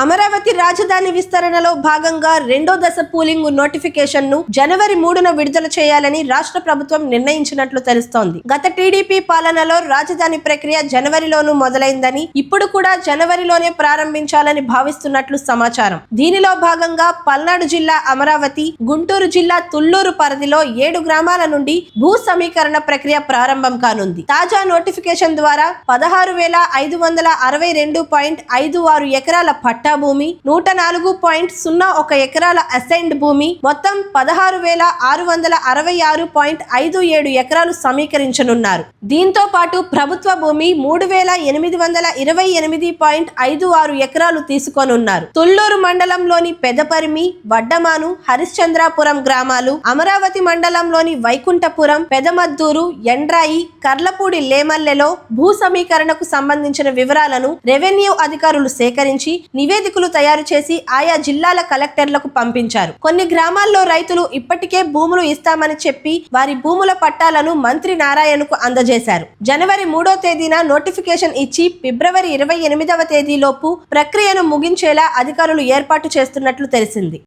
అమరావతి రాజధాని విస్తరణలో భాగంగా రెండో దశ పూలింగ్ నోటిఫికేషన్ను జనవరి మూడున విడుదల చేయాలని రాష్ట్ర ప్రభుత్వం నిర్ణయించినట్లు తెలుస్తోంది. గత టీడీపీ పాలనలో రాజధాని ప్రక్రియ జనవరిలోనూ మొదలైందని ఇప్పుడు కూడా జనవరిలోనే ప్రారంభించాలని భావిస్తున్నట్లు సమాచారం. దీనిలో భాగంగా పల్నాడు జిల్లా అమరావతి గుంటూరు జిల్లా తుళ్ళూరు పరిధిలో ఏడు గ్రామాల నుండి భూ సమీకరణ ప్రక్రియ ప్రారంభం కానుంది. తాజా నోటిఫికేషన్ ద్వారా పదహారు వేల ఐదు వందల అరవై రెండు పాయింట్ ఐదు ఆరు ఎకరాల పట్ట భూమి నూట నాలుగు పాయింట్ సున్నా ఒక ఎకరాల అసైన్డ్ భూమి మొత్తం పదహారు వేల ఆరు వందల అరవై ఆరు పాయింట్ ఐదు ఏడు ఎకరాలు సమీకరించనున్నారు. దీంతో పాటు ప్రభుత్వ భూమి మూడు వేల ఎనిమిది వందల ఇరవై ఎనిమిది పాయింట్ ఐదు ఆరు ఎకరాలు తీసుకోనున్నారు. తుళ్ళూరు మండలంలోని పెదపరిమి వడ్డమాను హరిశ్చంద్రాపురం గ్రామాలు అమరావతి మండలంలోని వైకుంఠపురం పెదమద్దూరు ఎండ్రాయి కర్లపూడి లేమల్లెలో భూ సమీకరణకు సంబంధించిన వివరాలను రెవెన్యూ అధికారులు సేకరించి నివేదికలు తయారు చేసి ఆయా జిల్లాల కలెక్టర్లకు పంపించారు. కొన్ని గ్రామాల్లో రైతులు ఇప్పటికే భూములు ఇస్తామని చెప్పి వారి భూముల పట్టాలను మంత్రి నారాయణకు అందజేశారు. జనవరి మూడో తేదీన నోటిఫికేషన్ ఇచ్చి ఫిబ్రవరి ఇరవై ఎనిమిదవ తేదీలోపు ప్రక్రియను ముగించేలా అధికారులు ఏర్పాటు చేస్తున్నట్లు తెలిసింది.